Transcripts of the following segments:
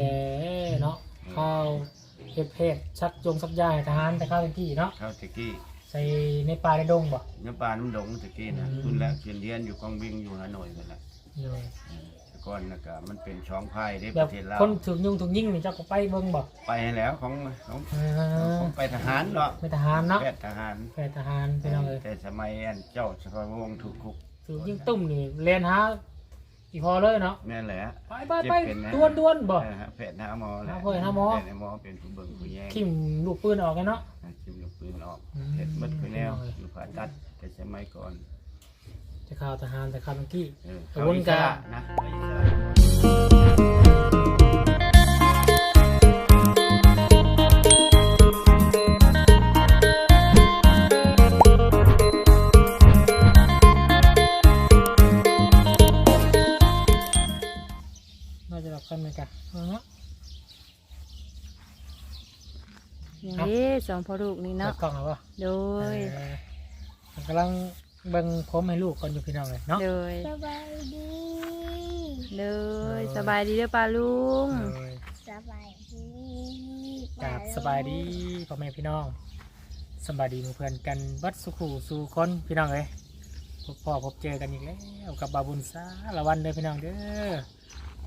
แต่เนาะข้าวเฮ็ดเพศชักจงสักยาให้ทหารแต่ข้าวเป็นที่เนาะข้าวตะกี้ใส่ในป่าในดงบ่น้ำปลาน้ำดงตะกี้นะอืม คุณแล้วเขียนเรียนอยู่กองบิงอยู่ฮานอยนั่นแหละโดยแต่ก่อนนะก็มันเป็นช่องพายได้แบปบระเทศลาวคนถูกยุ่งถูกยิงนี่เจ้าก็ไปเบิ่งบ่ไปแล้วของของอ่าของไปทหารเนาะเป็นทหารเนาะแพทย์ทหาร แพทย์ทหารพี่น้องเอ้ยแต่สมัยอันเจ้าสภาวงศ์ถูกคุกถูกยิงตุ้มนี่เรียนหา อีพอเลยเนาะนั่นแหละ ไปไปไปเจ็บเป็นนะ ดวนดวนบ่ เออฮะแพทย์หน้าหมอแหละหาเพิ่นหาหมอแพทย์หมอเป็นผู้เบิ่งผู้แยงทิ่มลูกปืนออกกันเนาะ จิ้มลูกปืนออกอืมเห็ดหมดไปแล้วอยู่ผ่าตัดแต่สมัยก่อนแต่ข่าวทหารแต่ข่าวเมื่อกี้ เออขอบคุณเขาอิสระครับนะเขาอิสระน่ องพ่อลูกนี่เนาะเนาะกล้องแล้วป่ะโดย เออมันกำลังเบิ่งผมให้ลูกก่อนอยู่พี่น้องเลยเนาะ โดย สบายดีโดยสบายดีเด้อป้าลุง เออ สบายดีกราบสบายดีพ่อแม่พี่น้องสบายดีหมู่เพื่อนกันวัดสุขูสู่คนพี่น้องเลยพบพ่อพบเจอกันอีกแล้วกับบาวบุญสาละวันเด้อพี่น้องเด้อ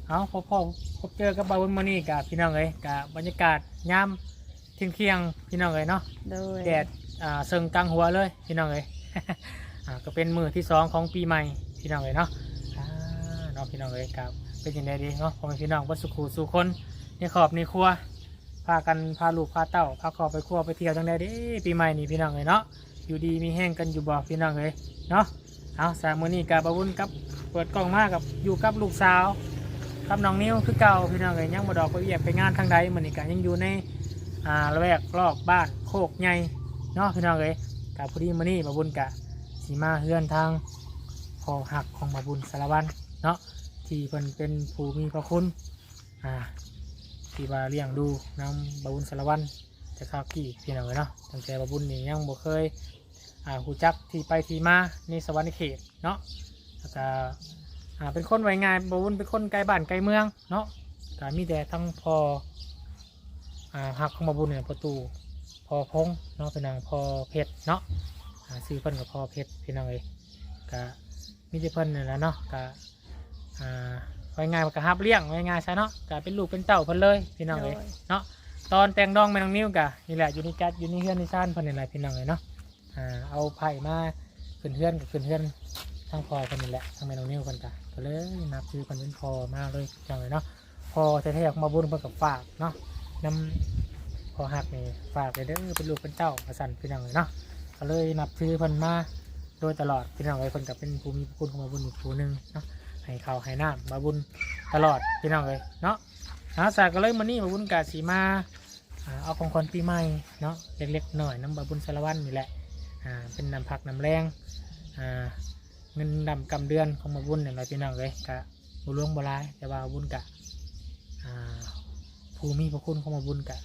เอาพบพ่อพบเจอกับบาวบุญมานี่กับพี่น้องเลยกับบรรยากาศยาม เที่ยงเที่ยงๆพี่น้องเลยเนาะโดยแดดอ่าเซิงกลางหัวเลยพี่น้องเลย อ่าก็เป็นมือที่สองของปีใหม่พี่น้องเลยเนาะอ่าเนาะพี่น้องเลยครับเป็นยังไงดีเนาะพ่อแม่พี่น้องวัดสุขูสู่คนในขอบในครัวพากันพาลูกพาเต้าพาครอบไปครัวไปเที่ยวจังไดเด้ปีใหม่นี่พี่น้องเลยเนาะอยู่ดีมีแห้งกันอยู่บ่พี่น้องเลยเนาะเอาสามมื้อนี้กับบาวุ้นกับเปิดกล้องมากับอยู่กับลูกสาวกับน้องนิ้วคือเก่าพี่น้องเลยยังบ่ดอกไปเวียกไปงานทางใดมื้อนี้ก็ยังอยู่ใน อ่าละแวกรอบบ้านโคกใหญ่เนาะพี่น้องเลยกับพอดีมื้อนี้บาวุ้นกะสีมาเฮือนทางพอหักของบาบุญสารวันเนาะที่เพิ่นเป็นผู้มีพระคุณอ่าที่ว่าเลี้ยงดูน้ำบาบุญสารวันจะข้าวกี่พี่น้องเลยเนาะตั้งแต่บาบุญนี่ยังบ่เคยอ่าหูจักที่ไปที่มาในสวรรค์เขตเนาะแล้วก็อ่าเป็นคนไว้งานบาบุญเป็นคนไกลบ้านไกลเมืองเนาะก็มีแต่ทั้งพอ หักของบาบุญเนี่ยประตูพอพงเนาะเป็นนางพอเพชรเนาะอ่าซื้อเพิ่นกับพอเพชรพี่น้องเลยก็มีแต่เพิ่นนี่นแหละเนาะก็อ่าไว้ง่ายมันก็ฮับเลี้ยงไว้ง่ายใช่เนาะก็เป็นลูกเป็นเต่าเพิ่นเลยพี่น้องเลยเนาะตอนแต่งดองแม่น้องนิ้วกะนี่แหละอยู่ในกัดอยู่ในเฮือนในซ่านเพิ่นนี่แหละพี่น้องเลยเนาะอ่าเอาไผ่มาขึ้นเฮือนกับขึ้นเฮือนทั้งพอเพิ่นนี่แหละทั้งแม่น้องนิ้วเพิ่นกะก็เลยนับชื่อเพิ่นเป็นพอมาเลยพี่น้องเลยเนาะพอแท้ๆออกมาบุญเพิ่นกับฝากเนาะ นำพอหักนี่ฝากเลยเด้อเป็นลูกเป็นเต้าประสันพี่น้องเลยเนาะก็เลยนับชื่อเพิ่นมาโดยตลอดพี่น้องเลยเพิ่นกับเป็นภูมิคุณของมาบุญอีกผู้หนึงเนาะให้เขาให้น้ำมาบุญตลอดพี่น้องเลยเนาะนะสากก็เลยมานี่มาบุญกาสีมาเอาของคนปีใหม่เนาะเล็กๆหน่อยน้ำบาบุญสารวันนี่แหละอ่าเป็นน้ำผักน้ำแรงอ่าเงินดำกำเดือนของมาบุญเนี่ยเราพี่น้องเลยกะบุญหลวงบหลายแต่ว่าบุญกะ ผู้มีพระคุณของมาบุญกะ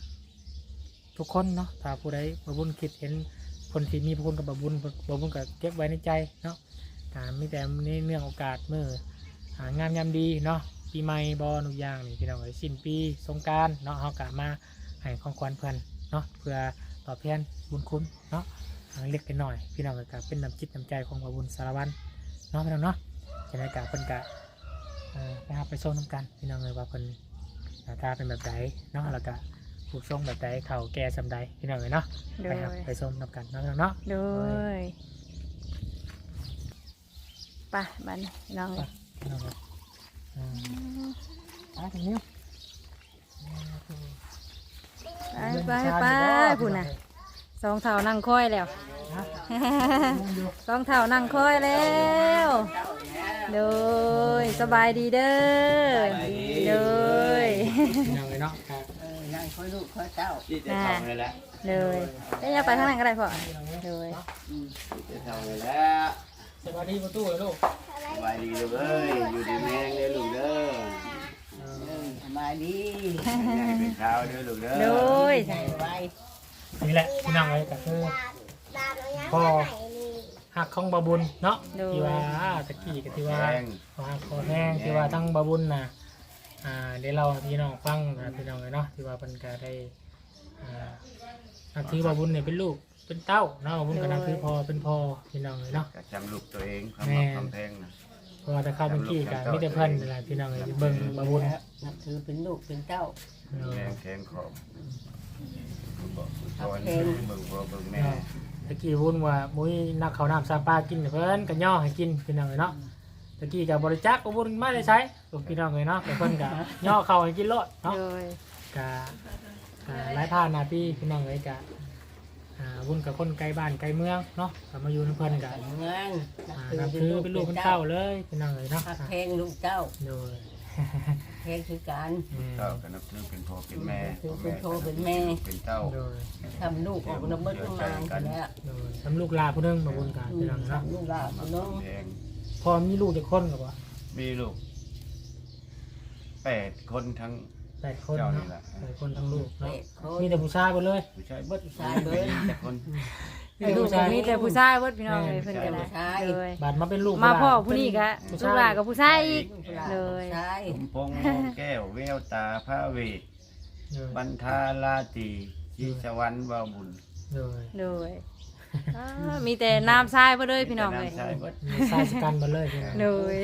ทุกคนเนาะถ้าผู้ใดมาบุญคิดเห็นคนที่มีพระคุณกับบาบุญบาบุญก็เก็บไว้ในใจเนาะอ่ามีแต่ในเนื่องโอกาสเมื่อหางามยามดีเนาะปีใหม่บอนุกอย่างนี่พี่น้องเอ้ยสิ้นปีสงการเนาะเฮากะมาให้ของขวัญเพื่อนเนาะเพื่อตอบแทนบุญคุณเนาะหางเล็กไปหน่อยพี่น้องก็เป็นน้ำจิตน้ำใจของพระบุญสารวัตรเนาะพี่น้องเนาะจะได้กะเพิ่นกะไปหาไปส่งน้ำกันพี่น้องเลยว่าเพิ่น น้าตาเป็นแบบใดเนาะแล้วก็ผูกส่งแบบใดเข่าแก่สำใดพี่น้องเลยเนาะโดไปยหาไปส่งน้ำกันเนาะพี่น้องเนาะ โดยไปบัดนน้องเอ้ยพี่น้องเลยอืมไปถึงนิ้วไปไปไปพุ่นน่ะสองเท่านั่งคอยแล้วสองเท่านั่งคอยแล้ว โดยสบายดีเด้อโดยพี่น้องเลยเนาะครับนั่งคอยลูกคอยเต้าที่จะทำเลยแหละเลยได้ยังไปทางนั้นก็ได้พ่อโดยที่จะทำเลยแล้วสวัสดีประตูเลยลูกสบายดีลูกเอ้ยอยู่ดีแมงเลยลูกเด้อสบายดีใหญ่เป็นเช้าเด้อลูกเด้อโดยไว้นี่แหละพี่น้องเลยก็คือดามเอายังพ่อไหนนี่หักของบาบุญเนาะที่ว่าตะกี้ก็ที่ว่าแรงหักคอแห้งที่ว่าทั้งบาบุญน่ะอ่าเดี๋ยวเราให้พี่น้องฟังนะพี่น้องเลยเนาะที่ว่าเพิ่นก็ได้อ่านับถือบาบุญเนี่ยเป็นลูกเป็นเต้าเนาะบาบุญก็นับถือพ่อเป็นพ่อพี่น้องเลยเนาะ ก็จำลูกตัวเองความแม่รักความแพงนะเพราะว่าถ้าเข้าเป็นกี้ก็มีแต่เพิ่นนั่นแหละพี่น้องเลยเบิ่งบาบุญนับถือเป็นลูกเป็นเจ้าเนาะแรงแข็งขอบบอกคุณพ่อแข็งเบิ่งพ่อเบิ่งแม่ ตะกี้วุ่นว่ามุ้ยนักเขาวน้ำซาปลากินเพิ่นก็ย่อให้กินพี่น้องเลยเนาะตะกี้ก็บริจาคบ่บุญมาได้ใช้ลูกพี่น้องเลยเนาะแต่เพิ่นก็ย่อเข้าวให้กินโลดเนาะ โดย กะกะหลายผ่านนาพี่พี่น้องเลยกะอ่าวุ่นกับคนไกลบ้านไกลเมืองเนาะกลับมาอยู่ในเพื่อนกะเงินอ่านับถือเป็นลูกเป็นเต้าเลยพี่น้องเลยเนาะหักแพงลูกเจ้า โดย แพงคือการอืมเต้าก็นับถือเป็นพ่อเป็นแม่เป็นพ่อเป็นแม่เป็นเต้าโดยทำลูกออกน้ำมันขึ้นมาอยู่แล้วโดยทำลูกลาผู้หนึงมาบุญกันพี่น้องเนาะทำลูกหลานพี่น้องแพงพอมีลูกจะคนกับว่ามีลูกแปดคนทั้งแปดคนเจ้านี่เนาะแหละแปดคนทั้งลูกเด็เนาะกคนมีแต่ผู้ชายหมดเลยผู้ชายเบิดผู้ชายเบิดแต่คน มีแต่ลูกผู้ชายมีแต่ผู้ชายเบิดพี่น้องเลยเพิ่นก็ได้ผู้ชายโดยบาดมาเป็นลูกมาพ่อหลนผู้นี้ก็เป็นลูกหลานกับผู้ชายอีกผู้หลานเลยผู้ชายสมพงษ์แก้วแววตาพระเวทโดยบรรทาลาตีชีสวรรค์วาบุญโดยโดยอ่ามีแต่น้ำทรายเบิดเลยพี่น้องเลยใช่เบิดมีชายสกันหมดเลยพี่น้องโดย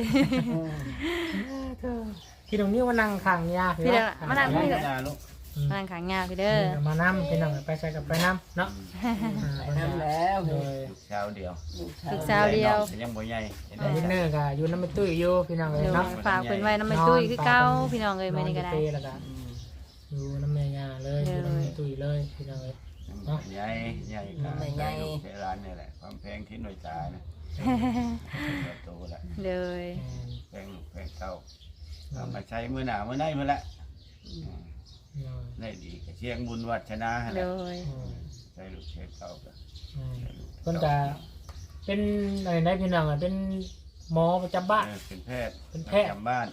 พี่น้องนี่ว่านั่งข้างยาพี่เดี๋ยวมานั่งไม่พี่ ได้ลูกนั่งขางงาพี่เด้อมานำพี่น้องไปใส่กับไปน้ำเนาะไปน้ำแล้วโดยลูกสาวเดียวลูกสาวเดียวแต่ยังบ่ใหญ่วินเนอร์ก็อยู่น้ำมันตุ้ยอยู่พี่น้องเลยโดยเนาะฝากเพิ่นไว้น้ำมันตุ้ยคือเก่าพี่น้องเลยมื้อนี้ก็ได้นอนอยู่เปแล้วก็อยู่น้ำแม่ยาเลยอยู่น้ำมันตุ้ยเลยพี่น้องเลยใหญ่ใหญ่ก็ใหญ่ลูกใช้ร้านนี่แหละความแพงที่หน่วยตานะโตละเลยแพงลูกแพงเต้าเอามาใช้มือหนามือไหนมือละ ได้ดีก็เชียงบุญวัฒนาหั่นแหเลละย ใช้ลูกใช้เต้าก็เพิ่นก็เป็นอะไรได้พี่น้องอะเป็นหมอประจำบ้าน เออเป็นแพทย์เป็นแพทย์ ประจำบ้าน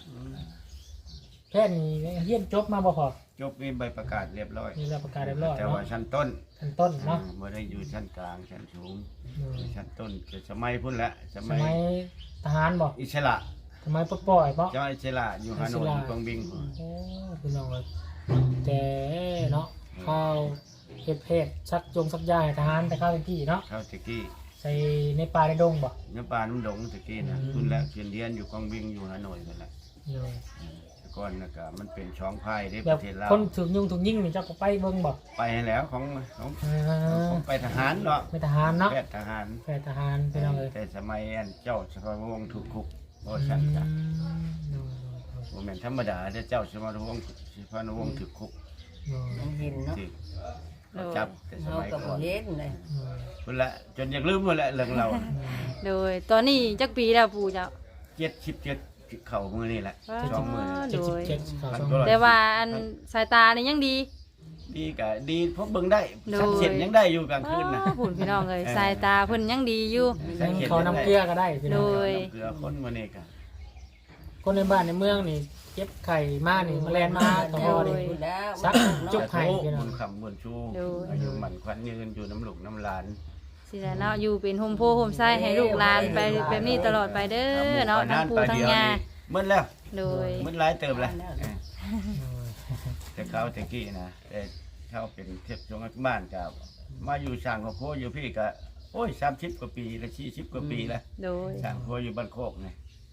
แพทย์นี่เรียนจบมาบ่พอจบมีใบประกาศเรียบร้อยมีรับประกาศเรียบร้อยแต่เนาะว่าชั้นต้นขั้นต้นเนาะเมื่อได้อยู่ชั้นกลางชั้นสูงอืมชั้นต้นคือสมัยพุ่นละสสมัยมัยทหารบ่อิสระสมัยปลดปล่อยเพราะเจ้าอิสระอยู่ฮานอยอยู่กองบิงโอ้พี่น้องเลย แต่เนาะข้าวเฮ็ดเพศชักจงสักยาให้ทหารแต่ข้าวเป็นที่เนาะเข้าตะกี้ใส่ในป่าในดงบ่น้ำปลาน้ำดงตะกี้นะอืมพุ่นละเขียนเรียนอยู่กองบิงอยู่ฮานอยนั่นแหละเลยแต่ก่อนนะก็มันเป็นช่องพายได้แบปบระเทศลาวคนถูกยุ่งถูกยิงนี่เจ้าก็ไปเบิ่งบ่ไปแล้วของของอ่าของไปทหารเนาะไม่ทหารเนาะแพทย์ทหารแพทย์ทหารพี่น้องเลยแต่สมัยอันเจ้าสมรวงศ์ถูกคุกบ่ชันจ้ะอืมบ่แม่นธรรมดาเด้อเจ้าสมรวงศ์สมรวงศ์ถูกคุกมันเห็นเนาะที่โดยจับแต่สเรามัยก็ก่บ่อนเห็นเลยพุ่นละจนอยากลืมหมดละเรื่องเราโดยตอนนี้จักปีแล้วปู่เจ้า เจ็ดสิบเจ็ดเข่ามือนี่แหละว้าวสองมือ เจ็ดสิบเจ็ดข่าวสองพันแต่ว่าอันสายตานี่ยังดี ดีกะดีเพราะเบิ่งได้โดย สักเส้นยังได้อยู่กลางคืนนะอ๋อหุ่นพี่น้องเลยสายตาเพิ่นยังดีอยู่ สักยังส้เขาน้ำเกลือก็ได้พี่น้องโดยน้ำเกลือคนมานี่กะ คนในบ้านในเมืองนี่เก็บไข่มานี่แมลงมาตอนี่อยู่แล้วสักจุกโอ้บุญคำบุญชูโดย อายุหมันควันยืนอยู่น้ำหลุกน้ำหลานสิแล้วเนาะอยู่เป็นโฮมโพโฮมไส้ให้ลูกหลานไปแบบนี้ตลอดไปเด้อเนาะทั้งปู่ทั้งยาเมื่อแล้วโดย เมื่อหลายเติมแล้วอืมแต่เขาแต่กี้นะแต่เขาเป็นเทพชงบ้านกับมาอยู่ช่างกับพ่ออยู่พี่ก็โอ้ยสามสิบกว่าปีละสี่สิบกว่าปีแล้วโดยช่างพ่ออยู่บ้านโคกไง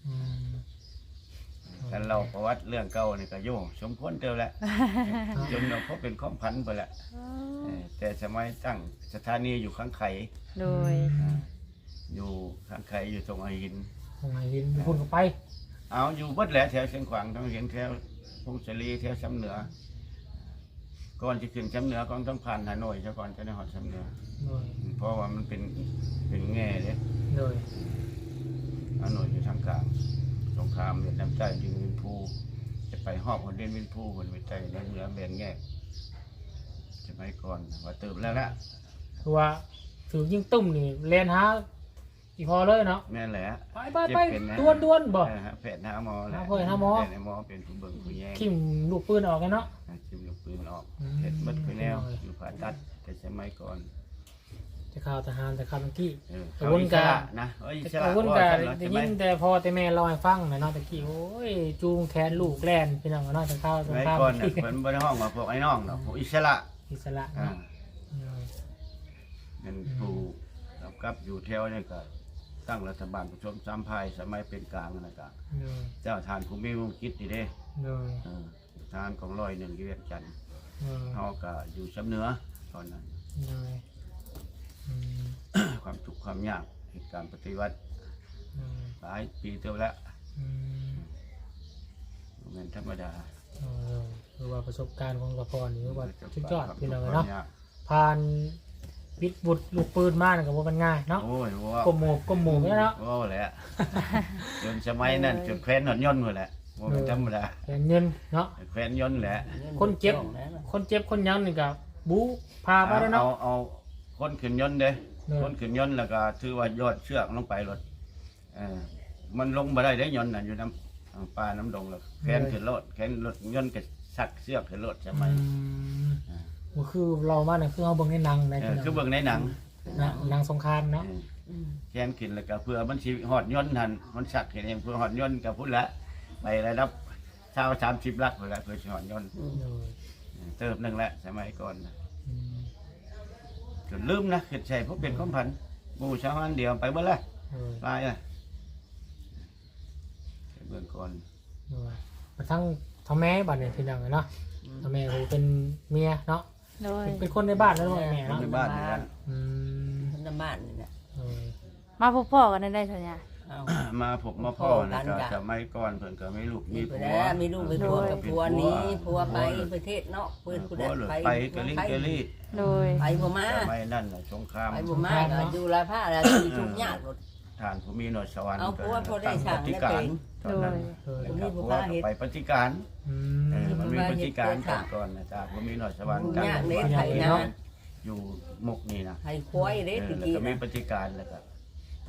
อืม แต่เราประวัติเรื่องเก่านี่ก็โยสมควรเติมแล้วจนเราพบเป็นข้อมพันไปแล้วเออแต่สมัยตั้งสถานีอยู่ข้างไข่โดย อยู่ข้างไข่อยู่ตรงไอหินคงให้ยินพูดกันไปเอาอยู่เบดแหละแถวเชียงขวางต้องเห็นแถวพงศลีแถวช้ำเหนือ ก่อนจะขึ้นช้ำเหนือก็ต้องผ่านฮานอยซะก่อนจะได้หอดช้ำเหนือ โดยเพราะว่ามันเป็นเป็นแง่เลยโดย ฮานอยอยู่ทางกลาง สงครามเวียดนามใต้ยิงวินพูจะไปหอบคนเล่นวินพูคนไปใต้ในเหนือแบนแง่สมัยก่อนว่าเติบแล้วละคือว่าถือยิงตุ้มนี่เรียนหาอีพอเลยเนาะแม่นแหละไปไปไปเจ็บเป็นนะดวนดวนบ่เออฮะแพทย์หาหมอแหละหาพ่อหาหมอแพทย์หาหมอเป็นผู้เบิ่งผู้แย่งทิ่มลูกปืนออกไงเนาะจิ้มลูกปืนออกอืมเห็ดมัดคือแนวอยู่ผ่าตัดแต่สมัยก่อน จะข่าวทหารแต่ข่าวเมื่อกี้ เออแต่เขาวนอิกะสระนะเอ้ยอิสแต่ระวุ่นว่ากักันนเหรอได้ใช่ไหมยินแต่พอแต่แม่เล่าให้ฟังนะเนาะตะกี้โอ้ยจูงแขนลูกแล่นพี่น้องเนาะแต่ข้าวแต่ไว้ข้าวก่อนน่ะที่เพิ่นบ่ได้ห้องว่าพวกไอ้น้องเนาะพวกอิสระอิสระอ่าเนาะเออเป็นผู้กำกับอยู่แถวนี่ก็ตั้งรัฐบาลประชมสามภายสมัยเป็นกลางนั่นก็เออเจ้าทานภูมิวงศ์คิดนี่เด้เออเออทานของร้อยหนึ่งที่เวียงจันทน์เออเฮาก็อยู่สำเหนือตอนนั้นเอออืม ความทุกข์ความยากเหตุการณ์ปฏิวัติเออหลายปีเท่าแล้วอืมบ่แม่นธรรมดาเออคือว่าประสบการณ์ของละครนี่คือว่าสุดยอดความพี่ทุน้อกงข์เนาะความยากผ่านวิทย์บุตรลูกปืนมานี่ก็บ่มันง่ายเนาะโอ้ยว่าก้มหมูก้มหมูไม่เนาะว่าแหละจนสมัยนั้นจนแคว้นหนอนย่นหมดแหละว่าเป็นธรรมดาแต่เงินเนาะแคว้นย่นแหละ คนเจ็บ คนเจ็บคนหยังนี่ก็บูพาไปเอาแล้วเนาะเอาเอา คนขึ้นย่นเด้เออคนขึ้นย่นแล้วก็ถือว่ายอดเชือกลงไปรถเออมันลงมาได้ได้ย่นน่ะอยู่น้ำน้ำปลาน้ำดงแล้วแขนขึ้นรถแขนรถย่นก็สักเชือกขึ้นรถใช่ไหมอืมก็คือเรามาเนี่ยคือเอาเบิ่งในหนังในเออคือเบิ่งในหนังหนังหนังสงครามเนาะเออแขนขึ้นแล้วก็เพื่อมันสิหอดย่นทันมันสักเห็นเองเพื่อหอดย่นกับพุ่นละไประดับเช้าสามสิบลักเพื่อเพื่อสิหอดย่นเออเติบหนึ่งแหละสมัยก่อนนะอืม จนลืมนะขึ้นใช่เพราะเป็นความพันหมู่ชาวบ้านเดียวไปเมื่อไรเออตายอะไปเบื้องก่อนเออมาทั้งทั้งแม่บัดเนี่ยพี่น้องเนาะทั้งแม่คือเป็นเมียเนาะโดยเป็นเป็นคนในบ้านแล้วด้วยแม่คนเนาะในบ้านนี่นะอืมคนในบ้านนี่แหละเออมาพบพ่อกันได้สัญญาเอามาผมมาพ่อนะก็สมัยก่อนเพิ่นก็ไม่ลูกมีมีผัผัววแล้วมีลูกมีผัวกับผัวนี้ผัวไปประเทศนอกเพื่อนผัผู้วใดหลุดไปไปกะลิงกะลี่โดย ไปบ่มาสมัยนั่นน่ะสงครามไปบ่มาก็อยู่ลาผ้าแล้วที่ทุกข์ยากหมดทานผู้มีหน่วยสวรรค์เอาผัวพอได้ตั้งสั่ปงฏิได้การเป็นตอนนั้นเออแล้วก็ผัวก็ไปปฏิการอืเออมมันมีปฏิการก่อนก่อนนะจ๊ะผู้มีหน่วยสวรรค์ทุกกันข์ยากเลยไถนา อยู่มุกนี่นะให้ควายเด้เออตะแล้วกี้ก็มีนะปฏิการแล้วก็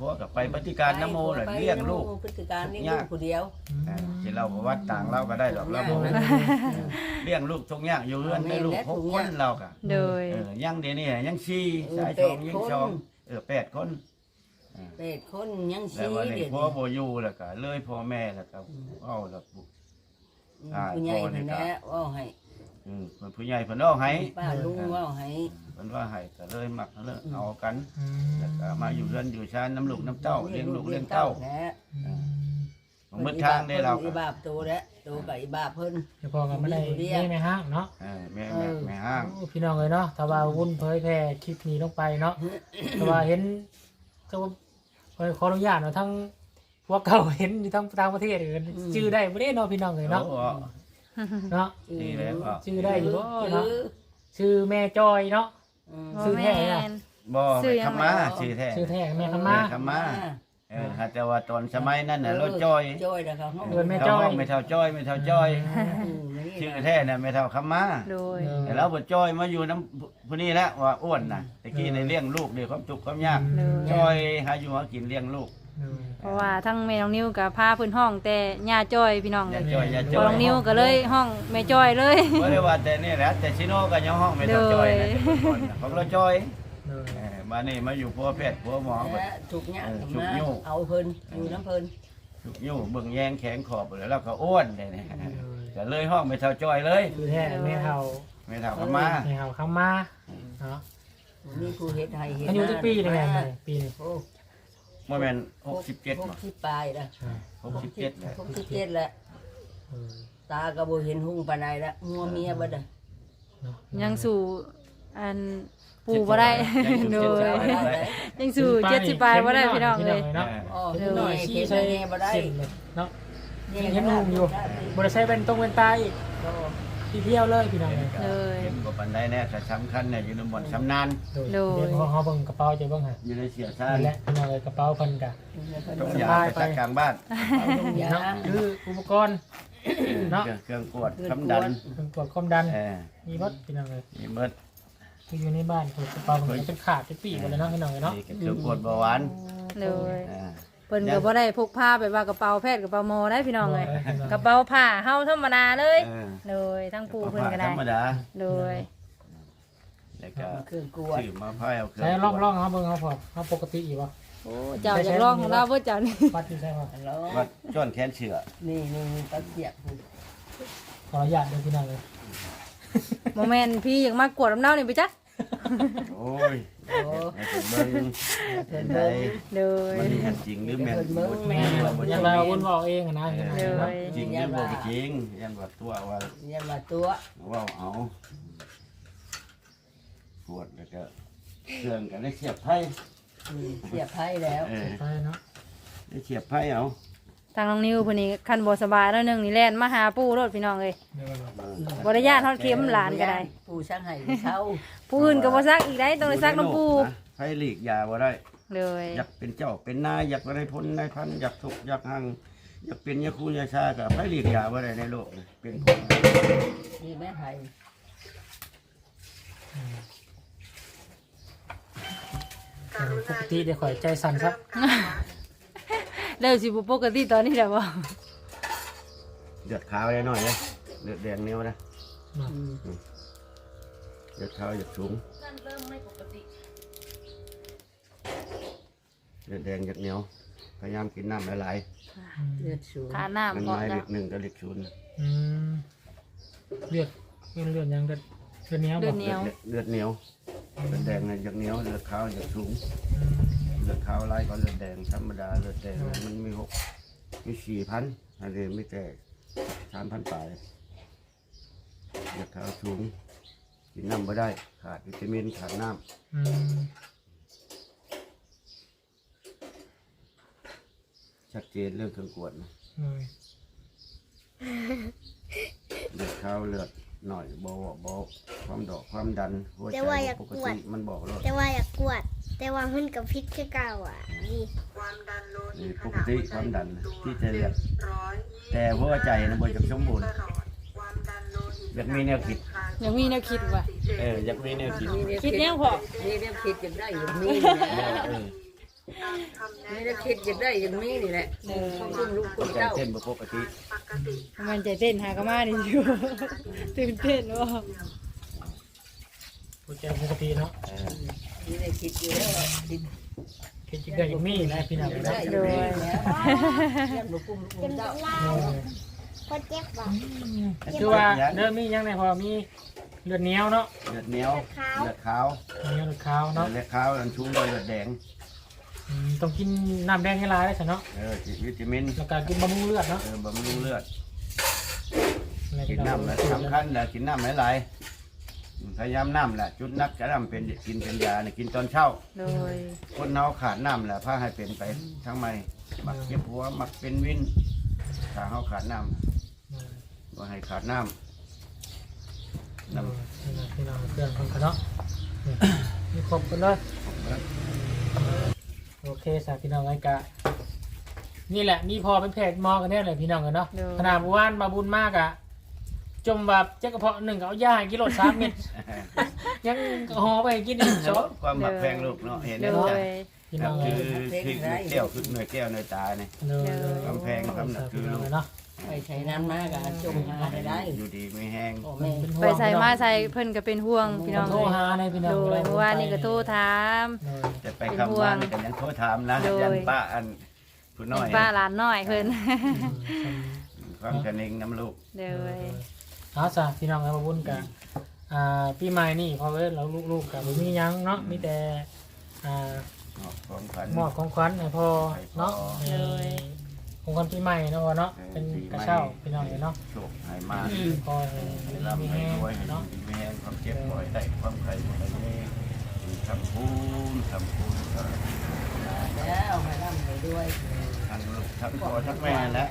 พวกกับไปปฏิการน้ำโมน่ะเลี้ยงลูกพฤติการเลี้ยงลูกผู้เดียวเออที่เราประวัติต่างเราก็ได้ดอกเราบ่เออเลี้ยงลูกทุกอย่างอยู่เรือนได้ลูกหกคนเราก็โดยเออยังเดี๋ยวนี้ยังสี่สายสองยังสองเออแปดคนเป็ดคนยังแต่ชี้ว่านี่เด็ดพ่อโบอยู่แล้วก็เลยพ่อแม่แล้วก็เอาแล้วบุผู้ใหญ่เพิ่นแหละว่าให้อืมเพิ่นผู้ใหญ่เพิ่นเอาให้ป้าลุงว่าให้เพิ่นว่าให้ก็เลยมักเลิกเอากันอืมแล้วก็มาอยู่เรือนอยู่ชานน้ำลูกน้ำเต้าเลี้ยงลูกเลี้ยงเต้าแหละอืมมืดทางได้เราอีบาปตัวแล้วตัวกับอีบาปเพิ่น เดี๋ยวพอกันไม่ได้ไม่ไม่ห้างเนาะเออแม่แม่แม่ห้าง โอ้พี่น้องเลยเนาะถ้าว่าวุ่นเผยแพร่คลิปนี้ลงไปเนาะแต่ว่าเห็นจะว่าขออนุญาตเนาะทั้งพวกเก่าเห็นอยู่ทั้งต่างประเทศเลยชื่อได้บ่ได้เนาะพี่น้องเลยเนาะโอ้เนาะ นี่แหละว่าชื่อได้อยู่บ่เนาะชื่อแม่จอยเนาะ ซื้อแท้อะบ่ชื่อยัง คำมาชื่อแท้ชื่อแท้แม่คำมาคำมาเออหาแต่ว่าตอนสมัยนั้นน่ะรถจอยจอยแล้วเขาห้องเออแม่เขาห้องไม่เท่าจอยไม่เท่าจอย ชื่อแท้น่ะไม่เท่าคำมา โดย แต่เราบ่จอยมาอยู่น้ำผู้นี้แล้วว่าอ้วนน่ะตะกี้ในเลี้ยงลูกด้วยความทุกข์ความยากโดยจอยหาอยู่หากินเลี้ยงลูก เออเพราะว่าทั้งแม่น้องนิ้วกับพาพื้นห้องแต่ย่าจ้อยพี่น้องเลอย่ายจอยอย่าพจออยน้องนิ้วก็เลยห้องแม่จ้อยเลย บ่ได้ว่าแต่นี่แหละแต่ชิโน่ก็ยังห้องไม่เท่าจอยนะโดยแต่ก่อนน่ะของเราจอยเออเออมานี่มาอยู่พัวแพทย์พัวหมอก็ ถูกเนี่ยเออมาถูกอยู่ เอาเพิ่นอยู่น้ำเพิ่นทุกอยู่เบิ่งแยงแข็งขอบเลยแล้วก็อ้วนเลยนี่เออก็เลยห้องไม่เท่าจอยเลยชื่อแท้แม่เฮาไม่เท่าคำมาแม่เฮาคำมาเนาะมีผู้เฮ็ดให้เฮ็ดอายุจักปีเลยแม่เนี่ยปีหนึงโอ้ บ่แม่น67หบ่กสิบปลายแล้ว67แหละหกสิบเจ็ดแล้วเออตาก็บ่เห็นหุ่งปานใดแล้วงัวเมียบ่ได้เนาะยังสู่อันปู่บ่ได้โดยยังสู่เจ็ดสิบปลายบ่ได้พี่น้องเลยเนาะอ๋อเห็นหน่อยเฮ็ชี้ดใช้ให้แน่บ่ได้เส้นเลยเนาะเห็นหุ่งอยู่บริใช้เป็นตรงเป็นตาอีก ที่เที่ยวเลยพี่น้องเลยเลย เห็นบ่ปานใดแน่แต่สำคัญเนี่ยอยู่ในบ่อนสำนานโดย เดี๋ยวเขาเบิ่งกระเป๋าจะเบิ่งฮะอยู่ในเสียซ่านี่นแหละพี่น้องเลยกระเป๋าเพันกะต้องยาไปสักกลางบ้านยา เนาะคืออุปกรณ์ เนาะเครื่องเครื่องกวด คำดันเครื่องตรวจความดันเออมีรถพี่น้องเลยมีเบิดคืออยู่ในบ้านคือกระเป๋ามันเป็นขาดเป็นปีกหมดเลยเนาะพี่น้องเลยเนาะนี่ก็เครื่องกวดเบาหวานเลย อ่า เพิ่นก็บ่ได้พกผ้าไปว่ากระเป๋าแพทย์กระเป๋าหมอได้พี่น้องเลยกระเป๋าผ้าเฮาธรรมดาเลยเออเลยทั้งปู่เพิ่นก็ได้ธรรมดาเลยยแล้วก็เครื่องกวดชื่อมาพายเอาเครื่ใช้ล่องล่องเอาเบิ่งเอาพอเอาปกติอีกวะโอ้เจ้าอยากลองของเราบ่เจ้านี่วัดที่ใช่พอฮัลโหลว่าจ้อนแขนเชือนี่นี่นี่ตะเกียบขออนุญาตเดี๋ยวพี่น้องเลยโมเมนต์พี่อยากมากวดน้ำเน่านี่ไปจ้ะโอ้ย ให้ผมเบิ่งเป็นไดเลยมันแม่นจริงหรือแม่นบ่จริแม่งหรือบ่จยัริงงเราวนบอกเองอะนะเอพี่น้องอเนาะจริงหรือบ่จริงยันว่าตัวว่าเนี่ยมาตัวเว่าเอาปวดแล้วก็เครื่องก็ได้เสียบไพ่อืมเสียบไพ่แล้วเออไปเนาะได้เสียบไพ่เอาทางน้องนิวผู้นี้คันบ่สบายแล้วหนึงนี่แล่นมาหาปู่รถพี่น้องเอ้ยเดี๋ยวก่อนบ่ได้ญาติทอดเข็มหลานก็ได้ ปู่ช่างให้เช่า ผู้อื่นก็บ่ซักอีกได้ต้องได้ซักน้ำปู่นะไพ่หลีกยาบ่ได้ เลยอยากเป็นเจ้าเป็นนายอยากได้พ้นนายพันอยากทุกข์อยากหังอยากเป็นยาคูยาชากับไพ่หลีกยาบ่ได้ในโลกนี่เป็นคนนี่แม่ไผ่แต่ปกติเดี๋ยวข่อยใจสั่นครับเริ่มสิบ่ปกติตอนนี้แล้วบ่เดือดขาวได้หน่อยเลยเดือดแดงนิ้วนะ เนาะอืมเดือดขาวอยากสูงเดือดแดงอยากเหนียว พยายามกินน้ำหลายอืมเลือดสูงทาๆน้ำมันก่อนไม้จ้ะเล็กหนึ่งกับเล็กศูนย์อืมเลือดเลือดเลือดยังเลือดเลือดเหนี้ยวเดืบ่อนเหนียว เลือดเหนียวเลือดแดงเนี่ยอยากเหนียวเลือดขาวอยากสูงอืมเลือดขาวไล่ก็เลือดแดงธรรมดาเลือดแดงน่ะมันมีหกมีสี่พันอันนี้ไม่แต่สามพันปลายเลือดขาวสูง กินน้ำไม่ได้ ขาดวิตามินขาดน้อืมำชัดเจนเรื่องเครื่องกวดนะเลยเลือดขาวเลือดหน่อยเบาเบาความดอกความดันหัวใจบ่ปกติมันบอกเลยแต่ว่าอยากกวด แต่ว่ามันกับพิษคือเก่าอะนี่นี่ปกติความดันที่จะเลือดแต่หัวใจนะบ่จะสมบูรณ์อยากมีแนวคิด ยังมีแนวคิดว่ะเอออยากมีแนวคิดมีเนี่ยคิดยังพอมีเนี่ยคิดจะได้อย่างนี้เออมีเนี่ยคิดจะได้อย่างนี้นี่แหละคุณลูกคุณใจเจ้าเต้นบ่ปกติ มันใจเต้นหากะมาดิอยู่ตื่นเต้นว่ะผู้ใจปกติเนาะเออมีเนี่ยคิดอยู่แล้วคิดคิดจิกได้ยังมีนะพี่น้องจะเนาะได้อยู่แล้วยังลูกคุณลูกคุเป็ณนเจ้าเล่าเลยคนเจ็บบ่คือว่าเริ่มมียังไงพอมี เลือดเหนียวเนาะเลือดเหนียวเลือดขาวเหนียวเลือดขาวเนาะเลือดขาวอันชุ่มด้วยเลือดแดงอืมต้องกินน้ำแดงให้หลายได้สิเนาะเออกินวิตามินแล้วก็กินบำรุงเลือดเนาะเออบำรุงเลือดอะไรกินน้ำแหละสำคัญแหละกินน้ำหลายๆพยายามน้ำแหละจุดนักจะน้ำเป็นกินเป็นยาเนี่ยกินตอนเช้าโดยคนเนาขาดน้ำแหละพาให้เป็นไปทั้งไม่มักเจ็บหัวมักเป็นวินถ้าเขาขาดน้ำก็ให้ขาดน้ำ น้นี่นะพี่น้องเครื่องของเขาเนาะนี่มีครบกันเลยำโอเคสาพี่น้องไอ้กะนี่แหละนี่พอเป็นเพจมอกันแน่เลยพี่น้องกันเนาะขนาดบุว่านมาบุญมากอะจมแบบเจ้ากระเพาะหนึ่งก็เอาย่าให้กิโลสามเม็ดยังห่อไปกินอีกสองความหมักแพงลูกเนาะเห็นโดไหมจ๊ะยพี่นัน้อบงคืเลยอคือหน่วยแก้วคือหน่วยแก้วหน่วยตาเนี่ยเลยกำแพงครับน่ะคือลูกเนาะ ไปใช้น้ำมากอะจงหาได้ได้อยู่ดีไม่แห้ง โอ้แม่เป็นห่วงไปใส่มาใส่เพิ่นก็เป็นห่วงพี่น้องโทรเลยหาในพี่น้องโดยเมื่อวานนี่ก็โทรถามเลยจะไปคำวานกันยังโทษถามนะโดย ยันป้าอันผู้น้อยป้าหลานน้อยเพิ่นความกันเองน้ำลูกโดยเอาซะพี่น้องเอามาบุญกันอ่าปีใหม่นี่พอเว้ยเราลูกๆกับมีหยังเนาะมีแต่อ่าของขวัญ มอบของขวัญให้พ่อเนาะเลย ของขวัญปีใหม่เนาะพ่อเนาะเป็นกระเช้าพี่น้องเนาะโชคให้มาพอให้ให้ร่ำร่ำให้ให้แห้งรวยให้เนาะดีไม่แห้งความเจ็บป่วยได้ความไข้บ่ได้แน่ทำพูนทำพูนทำแล้วให้ร่ำให้ด้วยทั้งลูกทั้งพ่อทั้งแม่แหละ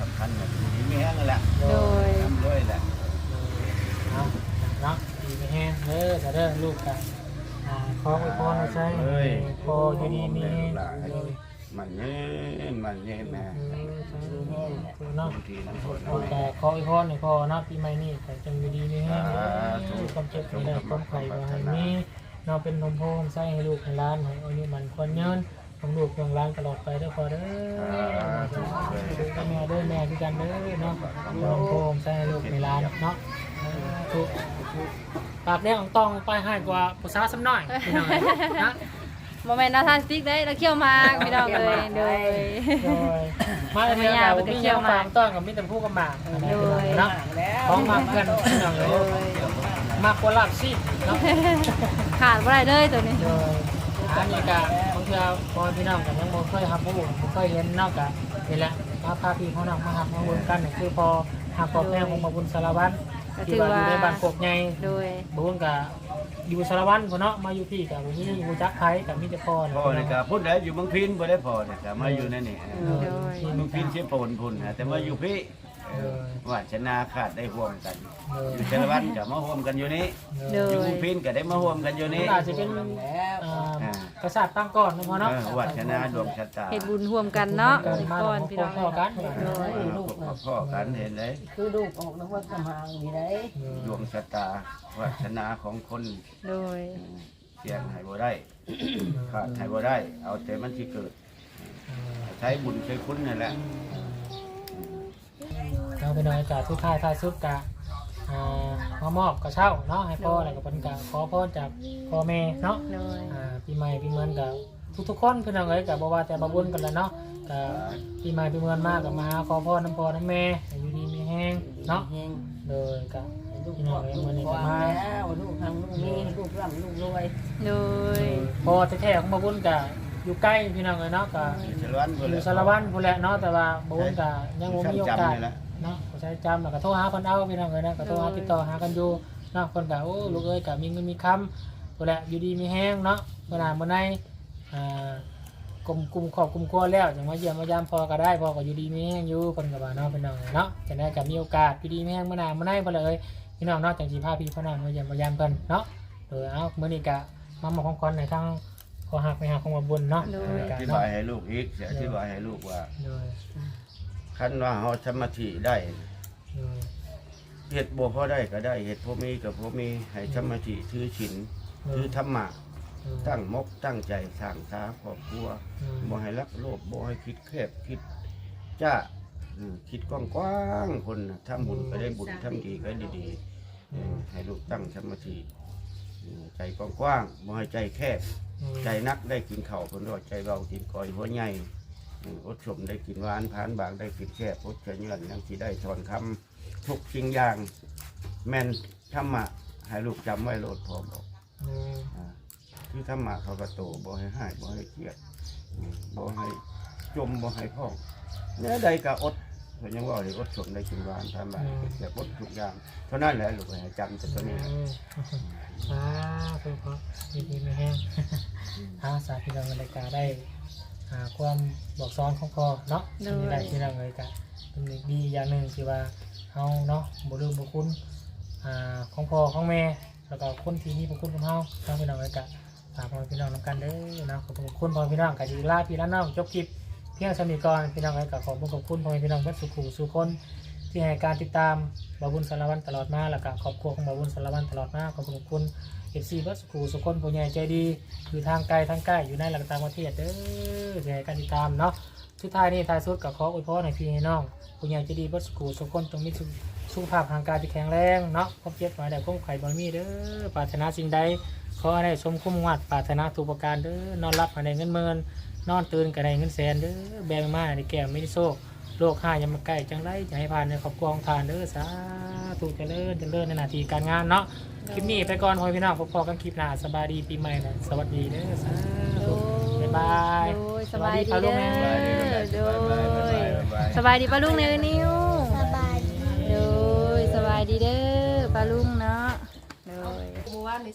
สำคัญแบบนี้ไม่แห้งนั่นแหละโดยทำด้วยแหละเอาเนาะดีไม่แห้งเด้อแต่เด้อลูกกันอ่าขออวยพรให้ใช้พออยู่ดีมีแห้งเลย มันเย็นมันเย็นแม่เนาะทีน้ำฝนขอแม่แต่ขออวยพรให้พ่อนาะปีใหม่นี้ขอจงอยู่ดีมีแห้งความเจ็บไม่ได้ความไข้บ่ให้มีเนาะเป็นนมโพมใส่ให้ลูกให้หลานให้อายุมันควรยืนของลูกของหลานตลอดไปเด้อพอเด้อดูกันแม่เด้อแม่คือกันเด้อเนาะนมโพมใส่ให้ลูกให้านเนาะถูกปากแดงของตองไปให้กว่าผู้สาวซ้ำน้อยพี่อยนะ โมเมนต์นาทานสติ๊กได้แล้วเคี่ยวหมากพี่น้องเลยโดย โดยมาเรียนกับพี่เยี่ยมฟาร์มต้อนกับมิตรผู้กำบมากโดย เนาะของมาเพื่อนพี่น้องเลยมากกว่าลาบซีเนาะ ขาดบ่ได้เลยตัวนี้ โดยอันนี้ก็บางทีพอพี่น้องกันยังบ่เคยทำผู้บ่เคยเห็นนอกจากนี่แหละมาพาพี่เขาน้องมาหับมาบุญกันนี่คือพอหักปอบแม่ของมาบุญสารวัตร ก็ที่ถือว่าอว่ายู่ในบ้านกบใหญ่โดยบุญกับอยู่สารวัตรพุ่นเนาะมาอยู่พี่กับบุญนี่อยู่จักไผกับมิตรพรพ่อนี่ก็พูดได้อยู่เมืองพินบ่ได้พอนี่ก็มาอยู่นั่นนี่โดยเมืองพินเสียปนพุ่นนะแต่มาอยู่พี่เออว่าชนะขาดได้ร่วมกันอยู่เชลวันก็มาร่วมกันอยู่นี้โดอยู่ยเมืองพินก็ได้มาร่วมกันอยู่นี้อาจจะเป็นอ่า กษัตริย์ตั้งก่อนนะพ่อเนาะเออวัฒนาดวงชะตาเฮ็ดบุญร่วมกันเนาะกันมาก่อนของพี่พ่น้อองพ่อกันโดยเออพวกพ่อกันเห็นเลยคือลูกออกนวัดสมางนี่ได้ดวงชะตาวัฒนาของคนโดยเสียงให้บ่ได้ขาดให้บ่ได้ เอาแต่มันที่เกิด ใช้บุญใช้คุณนั่นแหละเราไปนอนกับทุกท่ายท่ายสุดกะ อ่ามามอบกระเช้าเนาะให้พ่ออะไรกับเพิ่นกะขอพรจากพ่อแม่เนาะโดยอ่าปีใหม่ปีเมือนกับทุกๆคนเพื่อนเอาไว้กับบ่ว่าแต่บาบุญกันแหล้วเนาะกับปีใหม่ปีเมือนมากกับมาหาขอพรน้ำพ่อน้ำแม่ให้อยู่ดีมีแห้งเนาะเฮงโดยกับลูกพี่น้พ่อองเองลูกวันนี้ควาก็มมาแล้วลูกทำลูกมีลูกร่ำลูกรวยโดยพ่อแท้ๆของบาบุญกับอยู่ใกล้พี่น้องเลยเนาะกับชลวันอยู่สารวัตรพูนแหละเนาะแต่ว่าบาบุญกับยังบ่มีโอกาส จำนี่แหละเนาะก็ ใช้จำแล้วก็โทรหาเพิ่นเอาพี่น้องเลยนะก็โทรหาติดต่อหากันอยู่เนาะเพิ่นก็โอ้ลูกเอ้ยก็มีเงินมีคำพูนแหละอยู่ดีมีแห้งเนาะเมื่อหน้าเมื่อในอ่ากลุ่มกลุ่มครอบกลุ่มครัวแล้วอย่างมาเยี่ยมมายามพอก็ได้พอก็อยู่ดีมีแห้งอยู่เพิ่นก็ว่าเนาะพี่น้องเนาะจะได้ก็มีโอกาสอยู่ดีมีแห้งเมื่อหน้าเมื่อในเพิ่นเลยพี่น้องเนาะจังสิพาพี่พ่อน้องมาเยี่ยมมายามเพิ่นเนาะโดยเอามื้อนี้ก็มามอบของขวัญในทางขอหักไปหาของมาบุญเนาะโดโดยยอการธิเนาะบายให้ลูกอีกจะอธิบายให้ลูกว่า โดย คันว่าเฮาสมาธิได้โดย เฮ็ดบ่พอได้ก็ได้เฮ็ดพอมีก็พอมีให้สมาธิถือศีลถือธรรมะตั้งมกตั้งใจสร้างสาครอบครัวบ่ให้รักโลภบ่ให้คิดแคบคิดจ้าอืมคิดกว้างๆคนน่ะทำบุญก็ได้บุญทำดีก็ได้ดีเออให้ลูกตั้งสมาธิอืมใจกว้างๆบ่ให้ใจแคบ ใจนักได้กินข้าวเพิ่นว่าใจเบากินก้อยหัวใหญ่ อืมอดสมได้กินหวานผานบางได้กินแคบอดเฉยเงินยังสิได้ถอนคำทุกสิ่งอย่าง แม่นธรรมะให้ลูกจำไว้โลดพร้อมบอกอ่าที่ธรรมะเขาก็โตบ่ให้หายบ่ให้เครียดอืมบ่ให้จมบ่ให้พ่องเนื้อใดก็อดเพิ่นยังว่าเลยอดสมได้กินหวานทำมาแต่อดทุกอย่างเท่านั้นแหละลูกให้จำแต่ตัวนี้แหละอ่าเพื่อเพราะดีดีไม่แห้งอาสาที่เราในรายการได้ หาความบอกซ้อนของพ่อเนาะโดย สิ่งใดที่เราเลยกะเป็นเด็กดีอย่างหนึ่งที่ว่าเฮาเนาะบ่ลืมบุญคุณอ่าของพ่อของแม่แล้วก็คนที่มีบุญคุณของเฮาทางพี่น้องเลยกะฝากพ่อพี่น้องนำกันเด้อเนาะขอบคุณพ่อพี่น้องกะดีลาพี่ละน้องจบคลิปเพียงสมีก่อนพี่น้องเลยกะขอบคุณขอบคุณพ่อพี่น้องเพื่อนสุขุสุคน ที่ให้การติดตามบาบุญสารวัตรตลอดมาแล้วก็ครอบครัวของบาบุญสารวัตรตลอดมาขอบคุณขอบคุณ เอฟซีบัสกูสุคนผู้ใหญ่ใจดีอยู่ทางไกลทางใกล้อยู่ในหลักต่างประเทศเด้อที่การติดตามเนาะสุดท้ายนี่ท้ายสุดกับขออวยพรให้พี่ให้น้องผู้ใหญ่ใจดีบัสกูสุคนตรงนี้สุขภาพทางกายที่แข็งแรงเนาะพบเจ็บหายได้คงไข่บอมีเด้อปรารถนาสิ่งใดขอให้ได้สมคุ้มวัดปรารถนาทุกประการเด้อนอนรับให้ได้เงินเมินนอนตื่นก็ได้เงินแสนเด้อแบ่งมาในแก้วไม่ได้โซกโรคห้ายังมาใกล้จังไรจะให้ผ่านในครอบครัวของทานเด้อสาธุเจริญเจริญในหน้าที่การงานเนาะ คลิปนี้ไปก่อนพ่อพี่น้องพบกันคลิปหน้าสบายดีปีใหม่นะสวัสดีเด้อสาธุบ๊ายบาย โดยสบายดีปลาลูเด้กแม่อโดบ๊ายบายยบ๊ายบายสบายดีป้าลุงในนิ้วสบายดี โดยสบายดีเด้อป้าลุงเนาะโดยเมื่อวานนี้